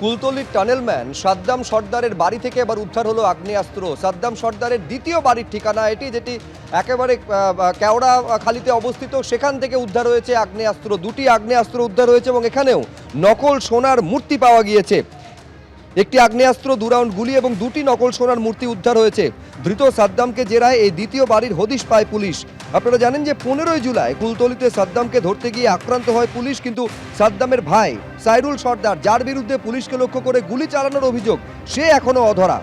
কুলতলির টানেলম্যান সাদ্দাম সর্দারের বাড়ি থেকে এবার উদ্ধার হলো আগ্নেয়াস্ত্র। সাদ্দাম সর্দারের দ্বিতীয় বাড়ির ঠিকানা এটি, যেটি একেবারে কেওড়া খালিতে অবস্থিত। সেখান থেকে উদ্ধার হয়েছে আগ্নেয়াস্ত্র। দুটি আগ্নেয়াস্ত্র উদ্ধার হয়েছে এবং এখানেও নকল সোনার মূর্তি পাওয়া গিয়েছে। একটি আগ্নেয়াস্ত্র, দু রাউন্ড গুলি এবং দুটি নকল সোনার মূর্তি উদ্ধার হয়েছে। ধৃত সাদ্দামকে জেরায় এই দ্বিতীয় বাড়ির হদিশ পায় পুলিশ। আপনারা জানেন যে পনেরোই জুলাই কুলতলিতে সাদ্দামকে ধরতে গিয়ে আক্রান্ত হয় পুলিশ, কিন্তু সাদ্দামের ভাই সাইরুল সর্দার, যার বিরুদ্ধে পুলিশকে লক্ষ্য করে গুলি চালানোর অভিযোগ, সে এখনও অধরা।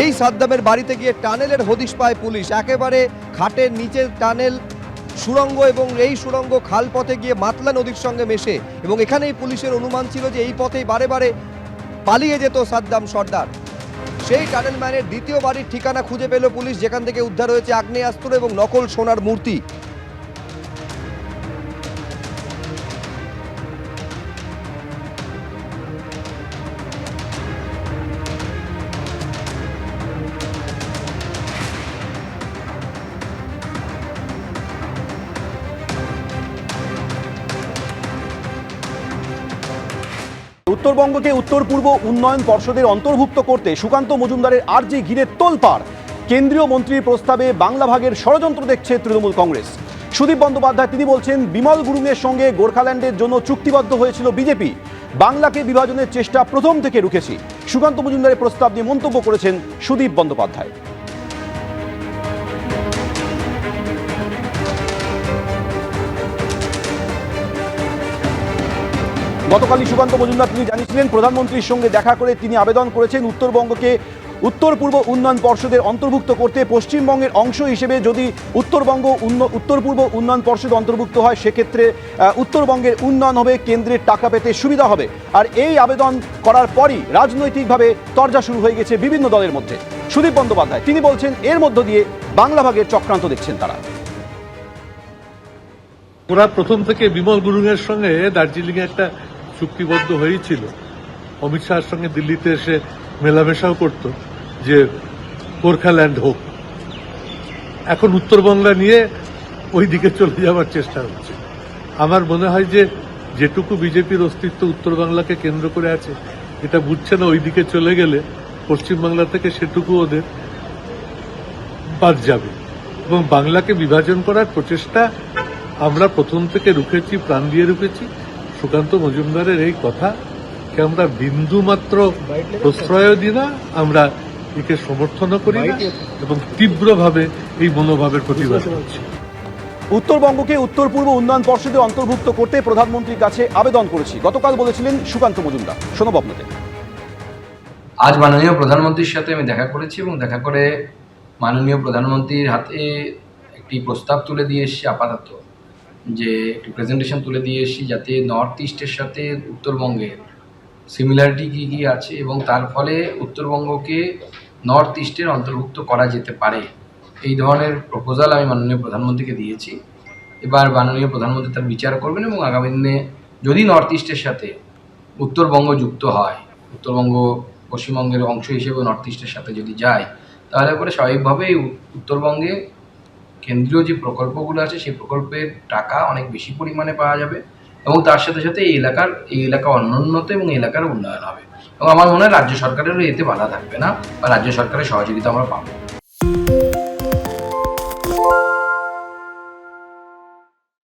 এই সাদ্দামের বাড়িতে গিয়ে টানেলের হদিশ পায় পুলিশ। একেবারে খাটের নিচে টানেল সুড়ঙ্গ এবং এই সুড়ঙ্গ খাল পথে গিয়ে মাতলা নদীর সঙ্গে মেশে এবং এখানেই পুলিশের অনুমান ছিল যে এই পথেই বারে বারে পালিয়ে যেত সাদ্দাম সর্দার। সেই টানেল ম্যানের দ্বিতীয় বাড়ির ঠিকানা খুঁজে পেল পুলিশ, যেখান থেকে উদ্ধার হয়েছে আগ্নেয়াস্ত্র এবং নকল সোনার মূর্তি। উত্তরবঙ্গকে উত্তর পূর্ব উন্নয়ন পর্ষদের অন্তর্ভুক্ত করতে সুকান্ত মজুমদারের আর্জি ঘিরে তোলপাড়। কেন্দ্রীয় মন্ত্রীর প্রস্তাবে বাংলা ভাগের ষড়যন্ত্র দেখছে তৃণমূল কংগ্রেস। সুদীপ বন্দ্যোপাধ্যায়, তিনি বলছেন, বিমল গুরুংয়ের সঙ্গে গোর্খাল্যান্ডের জন্য চুক্তিবদ্ধ হয়েছিল বিজেপি। বাংলাকে বিভাজনের চেষ্টা প্রথম থেকে রুখেছি। সুকান্ত মজুমদারের প্রস্তাব নিয়ে মন্তব্য করেছেন সুদীপ বন্দ্যোপাধ্যায়। গতকালই সুকান্ত মজুমদার, তিনি জানিয়েছিলেন, প্রধানমন্ত্রীর সঙ্গে দেখা করে তিনি আবেদন করেছেন উত্তরবঙ্গকে উত্তর পূর্ব উন্নয়ন পর্ষদের অন্তর্ভুক্ত করতে। পশ্চিমবঙ্গের অংশ হিসেবে যদি উত্তরবঙ্গ উত্তর পূর্ব উন্নয়ন পর্ষদ অন্তর্ভুক্ত হয়, সেক্ষেত্রে উত্তরবঙ্গের উন্নয়ন হবে, কেন্দ্রের টাকা পেতে সুবিধা হবে। আর এই আবেদন করার পরই রাজনৈতিকভাবে তরজা শুরু হয়ে গেছে বিভিন্ন দলের মধ্যে। সুদীপ বন্দ্যোপাধ্যায়, তিনি বলছেন, এর মধ্য দিয়ে বাংলা ভাগের চক্রান্ত দেখছেন তারা। ওরা প্রথম থেকে বিমল গুরুংয়ের সঙ্গে দার্জিলিং এ একটা চুক্তিবদ্ধ হয়েছিল অমিত শাহের সঙ্গে দিল্লিতে এসে মেলামেশাও করত যে গোর্খাল্যান্ড হোক। এখন উত্তরবঙ্গলা নিয়ে ওই দিকে চলে যাওয়ার চেষ্টা হচ্ছে। আমার মনে হয় যে যেটুকু বিজেপির অস্তিত্ব উত্তরবাংলাকে কেন্দ্র করে আছে, এটা বুঝছে না ওই দিকে চলে গেলে পশ্চিমবাংলা থেকে সেটুকু ওদের বাদ যাবে। এবং বাংলাকে বিভাজন করার প্রচেষ্টা আমরা প্রথম থেকে রুখেছি, প্রাণ দিয়ে রুখেছি। সুকান্ত মজুমদারের এই কথা কথাকে আমরা বিন্দু মাত্র প্রশ্রয় দিই না আমরা একে সমর্থনও করি না এবং তীব্রভাবে এই মনোভাবের প্রতিবাদ করছি। উত্তরবঙ্গকে উত্তর পূর্ব উন্নয়ন পর্ষদে অন্তর্ভুক্ত করতে প্রধানমন্ত্রীর কাছে আবেদন করেছি। গতকাল বলেছিলেন সুকান্ত মজুমদার। শোনব আপনাদের আজ মাননীয় প্রধানমন্ত্রীর সাথে আমি দেখা করেছি এবং দেখা করে মাননীয় প্রধানমন্ত্রীর হাতে একটি প্রস্তাব তুলে দিয়ে এসেছি আপাতত। যে একটু প্রেজেন্টেশন তুলে দিয়ে এসেছি যাতে নর্থ ইস্টের সাথে উত্তরবঙ্গের সিমিলারিটি কী কী আছে এবং তার ফলে উত্তরবঙ্গকে নর্থ ইস্টের অন্তর্ভুক্ত করা যেতে পারে। এই ধরনের প্রপোজাল আমি মাননীয় প্রধানমন্ত্রীকে দিয়েছি। এবার মাননীয় প্রধানমন্ত্রী তার বিচার করবেন এবং আগামী দিনে যদি নর্থ ইস্টের সাথে উত্তরবঙ্গ যুক্ত হয়, উত্তরবঙ্গ পশ্চিমবঙ্গের অংশ হিসেবে নর্থ ইস্টের সাথে যদি যায়, তাহলে করে স্বাভাবিকভাবেই উত্তরবঙ্গে কেন্দ্রীয় যে প্রকল্পগুলো আছে, সেই প্রকল্পের টাকা অনেক বেশি পরিমাণে পাওয়া যাবে এবং তার সাথে সাথে এই এলাকার, এই এলাকা অনুন্নত এবং এলাকার উন্নয়ন হবে। এবং আমার মনে হয় রাজ্য সরকারেরও এতে বাধা থাকবে না বা রাজ্য সরকারের সহযোগিতা আমরা পাবো।